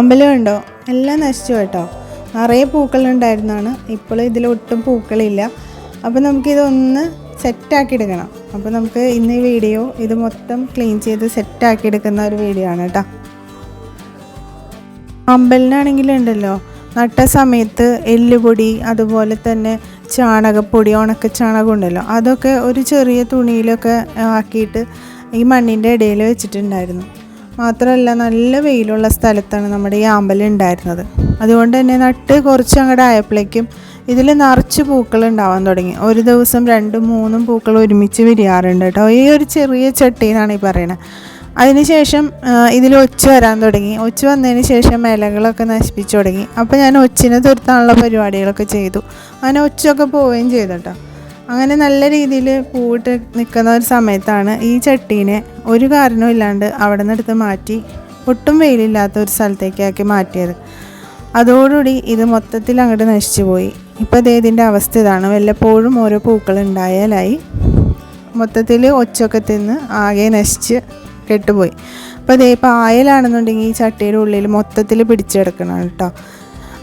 അമ്പലം ഉണ്ടോ? എല്ലാം നശിച്ചു കേട്ടോ നിറയെ പൂക്കളുണ്ടായിരുന്നാണ്. ഇപ്പോൾ ഇതിലൊട്ടും പൂക്കളില്ല. അപ്പോൾ നമുക്കിതൊന്ന് സെറ്റാക്കി എടുക്കണം. അപ്പോൾ നമുക്ക് ഇന്ന് ഈ വീഡിയോ ഇത് മൊത്തം ക്ലീൻ ചെയ്ത് സെറ്റാക്കി എടുക്കുന്ന ഒരു വീഡിയോ ആണ് കേട്ടോ അമ്പലിനാണെങ്കിലുണ്ടല്ലോ നട്ട സമയത്ത് എല്ലുപൊടി അതുപോലെ തന്നെ ചാണകപ്പൊടി ഉണക്ക ചാണകം ഉണ്ടല്ലോ. അതൊക്കെ ഒരു ചെറിയ തുണിയിലൊക്കെ ആക്കിയിട്ട് ഈ മണ്ണിന്റെ ഇടയിൽ വെച്ചിട്ടുണ്ടായിരുന്നു. മാത്രമല്ല നല്ല വെയിലുള്ള സ്ഥലത്താണ് നമ്മുടെ ഈ അമ്പലം ഉണ്ടായിരുന്നത്. അതുകൊണ്ട് തന്നെ നട്ട് കുറച്ച് അങ്ങോട്ട് ആയപ്പോഴേക്കും ഇതിൽ നിറച്ച് പൂക്കൾ ഉണ്ടാവാൻ തുടങ്ങി. ഒരു ദിവസം രണ്ടും മൂന്നും പൂക്കൾ ഒരുമിച്ച് വിരിയാറുണ്ട് കേട്ടോ. ഈ ഒരു ചെറിയ ചട്ടിന്നാണ് ഈ പറയുന്നത് അതിനുശേഷം ഇതിൽ ഒച്ച വരാൻ തുടങ്ങി. ഒച്ച വന്നതിന് ശേഷം ഇലകളൊക്കെ നശിപ്പിച്ചു തുടങ്ങി. അപ്പോൾ ഞാൻ ഒച്ചിനെ തുരുത്താനുള്ള പരിപാടികളൊക്കെ ചെയ്തു. അങ്ങനെ ഒച്ചൊക്കെ പോവുകയും ചെയ്തു കേട്ടോ. അങ്ങനെ നല്ല രീതിയിൽ പൂവിട്ട് നിൽക്കുന്ന ഒരു സമയത്താണ് ഈ ചട്ടീനെ ഒരു കാരണവും ഇല്ലാണ്ട് അവിടെ നിന്ന് എടുത്ത് മാറ്റി ഒട്ടും വെയിലില്ലാത്ത ഒരു സ്ഥലത്തേക്കാക്കി മാറ്റിയത്. അതോടുകൂടി ഇത് മൊത്തത്തിൽ അങ്ങോട്ട് നശിച്ചു പോയി. ഇപ്പോൾ അതേ ഇതിന്റെ അവസ്ഥ ഇതാണ്. വല്ലപ്പോഴും ഓരോ പൂക്കൾ ഉണ്ടായാലായി മൊത്തത്തിൽ ഒച്ചൊക്കെ തിന്ന് ആകെ നശിച്ച് കെട്ടുപോയി. അപ്പോൾ അതേ പായലാണെന്നുണ്ടെങ്കിൽ ഈ ചട്ടിയുടെ ഉള്ളിൽ മൊത്തത്തിൽ പിടിച്ചെടുക്കണം കേട്ടോ.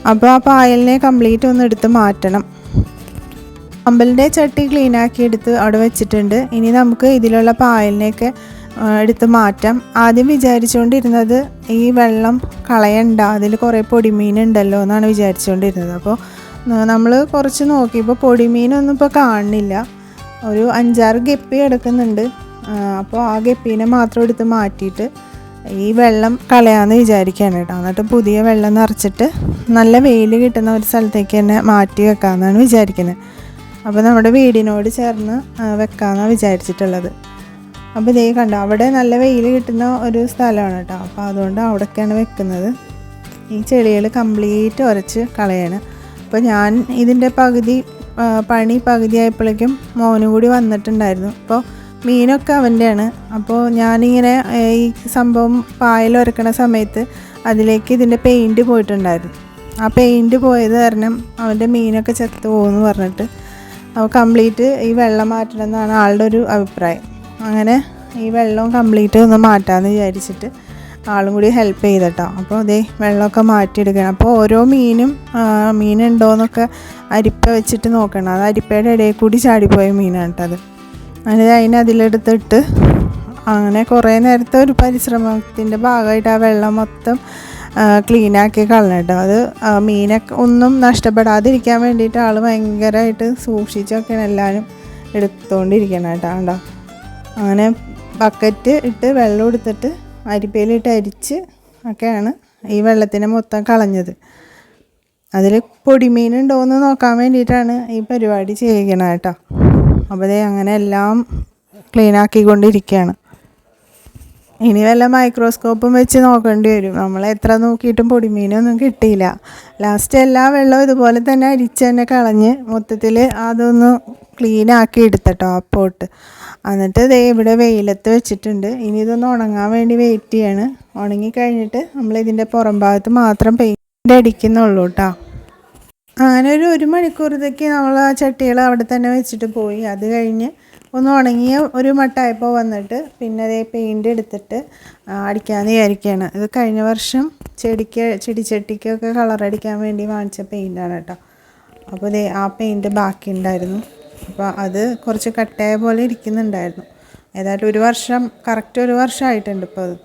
അപ്പോൾ ആ പായലിനെ കംപ്ലീറ്റ് ഒന്ന് എടുത്ത് മാറ്റണം. അമ്പലിന്റെ ചട്ടി ക്ലീനാക്കി എടുത്ത് അവിടെ വെച്ചിട്ടുണ്ട്. ഇനി നമുക്ക് ഇതിലുള്ള പായലിനെയൊക്കെ എടുത്ത് മാറ്റാം. ആദ്യം വിചാരിച്ചുകൊണ്ടിരുന്നത് ഈ വെള്ളം കളയണ്ട അതിൽ കുറേ പൊടിമീനുണ്ടല്ലോ എന്നാണ് വിചാരിച്ചുകൊണ്ടിരുന്നത്. അപ്പോൾ നമ്മൾ കുറച്ച് നോക്കിയപ്പോൾ പൊടിമീനൊന്നും ഇപ്പോൾ കാണുന്നില്ല. ഒരു അഞ്ചാറ് ഗപ്പി എടുക്കുന്നുണ്ട്. അപ്പോൾ ആ ഗപ്പീനെ മാത്രം എടുത്ത് മാറ്റിയിട്ട് ഈ വെള്ളം കളയാമെന്ന് വിചാരിക്കുകയാണ് കേട്ടോ. എന്നിട്ട് പുതിയ വെള്ളം നിറച്ചിട്ട് നല്ല വെയിൽ കിട്ടുന്ന ഒരു സ്ഥലത്തേക്ക് തന്നെ മാറ്റി വെക്കാമെന്നാണ് വിചാരിക്കുന്നത്. അപ്പോൾ നമ്മുടെ വീടിനോട് ചേർന്ന് വെക്കാമെന്നാണ് വിചാരിച്ചിട്ടുള്ളത്. അപ്പോൾ ഇതേ കണ്ട അവിടെ നല്ല വെയിൽ കിട്ടുന്ന ഒരു സ്ഥലമാണ് കേട്ടോ. അപ്പോൾ അതുകൊണ്ട് അവിടെയൊക്കെയാണ് വെക്കുന്നത്. ഈ ചെടികൾ കംപ്ലീറ്റ് ഉരച്ച് കളയാണ്. അപ്പോൾ ഞാൻ ഇതിന്റെ പകുതി പണി പകുതി ആയപ്പോഴേക്കും മോനും കൂടി വന്നിട്ടുണ്ടായിരുന്നു. അപ്പോൾ മീനൊക്കെ അവന്റെയാണ്. അപ്പോൾ ഞാനിങ്ങനെ ഈ സംഭവം പായൽ ഉരക്കണ സമയത്ത് അതിലേക്ക് ഇതിന്റെ പെയിന്റ് പോയിട്ടുണ്ടായിരുന്നു. ആ പെയിന്റ് പോയത് കാരണം അവന്റെ മീനൊക്കെ ചത്തു പോകുമെന്ന് പറഞ്ഞിട്ട് അപ്പോൾ കംപ്ലീറ്റ് ഈ വെള്ളം മാറ്റണം എന്നാണ് ആളുടെ ഒരു അഭിപ്രായം. അങ്ങനെ ഈ വെള്ളം കംപ്ലീറ്റ് ഒന്ന് മാറ്റാമെന്ന് വിചാരിച്ചിട്ട് ആളും കൂടി ഹെൽപ്പ് ചെയ്തിട്ടോ. അപ്പോൾ അതേ വെള്ളമൊക്കെ മാറ്റിയെടുക്കണം. അപ്പോൾ ഓരോ മീനും മീനുണ്ടോയെന്നൊക്കെ അരിപ്പ വെച്ചിട്ട് നോക്കണം. അത് അരിപ്പയുടെ ഇടയിൽ കൂടി ചാടിപ്പോയ മീനാണ് കേട്ടോ അത് അങ്ങനെ അതിനെ അതിലെടുത്തിട്ട് അങ്ങനെ കുറേ നേരത്തെ ഒരു പരിശ്രമത്തിന്റെ ഭാഗമായിട്ട് ആ വെള്ളം മൊത്തം ക്ലീനാക്കി കളഞ്ഞിട്ടോ അത് മീനൊക്കെ ഒന്നും നഷ്ടപ്പെടാതിരിക്കാൻ വേണ്ടിയിട്ട് ആൾ ഭയങ്കരമായിട്ട് സൂക്ഷിച്ചൊക്കെയാണ് എല്ലാവരും എടുത്തുകൊണ്ടിരിക്കണം കേട്ടോ. കണ്ടോ? അങ്ങനെ ബക്കറ്റ് ഇട്ട് വെള്ളം എടുത്തിട്ട് അരിപ്പയിലിട്ട് അരിച്ച് ഒക്കെയാണ് ഈ വെള്ളത്തിനെ മൊത്തം കളഞ്ഞത്. അതിൽ പൊടിമീൻ ഉണ്ടോയെന്ന് നോക്കാൻ വേണ്ടിയിട്ടാണ് ഈ പരിപാടി ചെയ്യണത് കേട്ടോ. അപ്പോൾ അങ്ങനെ എല്ലാം ക്ലീൻ ആക്കിക്കൊണ്ടിരിക്കുകയാണ് ഇനി വല്ല മൈക്രോസ്കോപ്പും വെച്ച് നോക്കേണ്ടി വരും. നമ്മൾ എത്ര നോക്കിയിട്ടും പൊടിമീനൊന്നും കിട്ടിയില്ല. ലാസ്റ്റ് എല്ലാ വെള്ളവും ഇതുപോലെ തന്നെ അരിച്ച് തന്നെ കളഞ്ഞ് മൊത്തത്തിൽ അതൊന്ന് ക്ലീൻ ആക്കി എടുത്തട്ടോ ആ പോട്ട് എന്നിട്ട് ദേ ഇവിടെ വെയിലത്ത് വെച്ചിട്ടുണ്ട്. ഇനി ഇതൊന്ന് ഉണങ്ങാൻ വേണ്ടി വെയിറ്റ് ചെയ്യാണ്. ഉണങ്ങി കഴിഞ്ഞിട്ട് നമ്മൾ ഇതിന്റെ പുറം ഭാഗത്ത് മാത്രം പെയിന്റ് അടിക്കുന്നുള്ളൂ കേട്ടോ അങ്ങനെ ഒരു ഒരു മണിക്കൂറത്തേക്ക് നമ്മൾ ആ ചട്ടികൾ അവിടെ തന്നെ വെച്ചിട്ട് പോയി. അത് കഴിഞ്ഞ് ഒന്ന് ഉണങ്ങിയ ഒരു മട്ടായപ്പോൾ വന്നിട്ട് പിന്നെ അതേ പെയിന്റ് എടുത്തിട്ട് അടിക്കാമെന്ന് വിചാരിക്കുകയാണ് ഇത് കഴിഞ്ഞ വർഷം ചെടിക്ക് ചെടിച്ചട്ടിക്കൊക്കെ കളർ അടിക്കാൻ വേണ്ടി വാങ്ങിച്ച പെയിന്റാണ് കേട്ടോ. അപ്പോൾ ഇതേ ആ പെയിന്റ് ബാക്കി ഉണ്ടായിരുന്നു. അപ്പോൾ അത് കുറച്ച് കട്ടയായ പോലെ ഇരിക്കുന്നുണ്ടായിരുന്നു. ഏതായാലും ഒരു വർഷം കറക്റ്റ് ഒരു വർഷമായിട്ടുണ്ട് ഇപ്പോൾ അത്.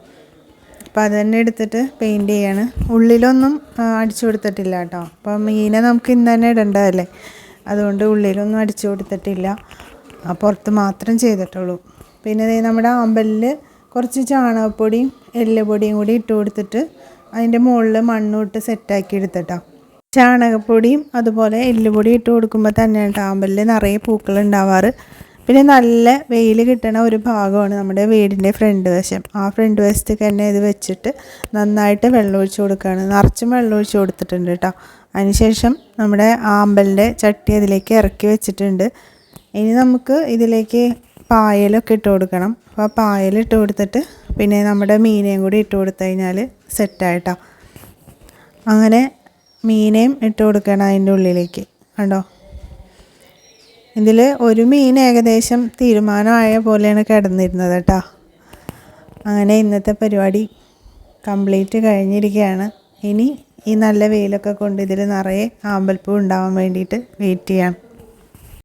അപ്പോൾ അത് തന്നെ എടുത്തിട്ട് പെയിന്റ് ചെയ്യാണ്. ഉള്ളിലൊന്നും അടിച്ചു കൊടുത്തിട്ടില്ല കേട്ടോ. അപ്പോൾ മീനെ നമുക്ക് ഇന്ന് തന്നെ ഇടേണ്ടതല്ലേ? അതുകൊണ്ട് ഉള്ളിലൊന്നും അടിച്ചു കൊടുത്തിട്ടില്ല. ആ പുറത്ത് മാത്രം ചെയ്തിട്ടുള്ളൂ. പിന്നെ നമ്മുടെ ആമ്പലിൽ കുറച്ച് ചാണകപ്പൊടിയും എല്ലുപൊടിയും കൂടി ഇട്ട് കൊടുത്തിട്ട് അതിന്റെ മുകളിൽ മണ്ണും ഇട്ട് സെറ്റാക്കി എടുത്തിട്ടോ. ചാണകപ്പൊടിയും അതുപോലെ എല്ലുപൊടിയും ഇട്ട് കൊടുക്കുമ്പോൾ തന്നെയാണ് ആമ്പലിൽ നിറയെ പൂക്കൾ ഉണ്ടാവാറ്. പിന്നെ നല്ല വെയിൽ കിട്ടണ ഒരു ഭാഗമാണ് നമ്മുടെ വീടിന്റെ ഫ്രണ്ട് വശം. ആ ഫ്രണ്ട് വശത്തേക്ക് തന്നെ ഇത് വെച്ചിട്ട് നന്നായിട്ട് വെള്ളം ഒഴിച്ചു കൊടുക്കുകയാണ് നിറച്ചും വെള്ളം ഒഴിച്ചു കൊടുത്തിട്ടുണ്ട് കേട്ടോ. അതിനുശേഷം നമ്മുടെ ആമ്പലിന്റെ ചട്ടി അതിലേക്ക് ഇറക്കി വെച്ചിട്ടുണ്ട്. ഇനി നമുക്ക് ഇതിലേക്ക് പായലൊക്കെ ഇട്ട് കൊടുക്കണം. അപ്പോൾ പായൽ ഇട്ട് കൊടുത്തിട്ട് പിന്നെ നമ്മുടെ മീനേയും കൂടി ഇട്ട് കൊടുത്തു കഴിഞ്ഞാൽ സെറ്റായിട്ടോ അങ്ങനെ മീനേയും ഇട്ട് കൊടുക്കണം അതിന്റെ ഉള്ളിലേക്ക്. കണ്ടോ? ഇതിൽ ഒരു മീൻ ഏകദേശം തീരുമാനമായ പോലെയാണ് കിടന്നിരുന്നത് കേട്ടോ. അങ്ങനെ ഇന്നത്തെ പരിപാടി കംപ്ലീറ്റ് കഴിഞ്ഞിരിക്കുകയാണ്. ഇനി ഈ നല്ല വെയിലൊക്കെ കൊണ്ട് ഇതിൽ നിറയെ ആമ്പൽപ്പൂ ഉണ്ടാവാൻ വേണ്ടിയിട്ട് വെയിറ്റ് ചെയ്യാം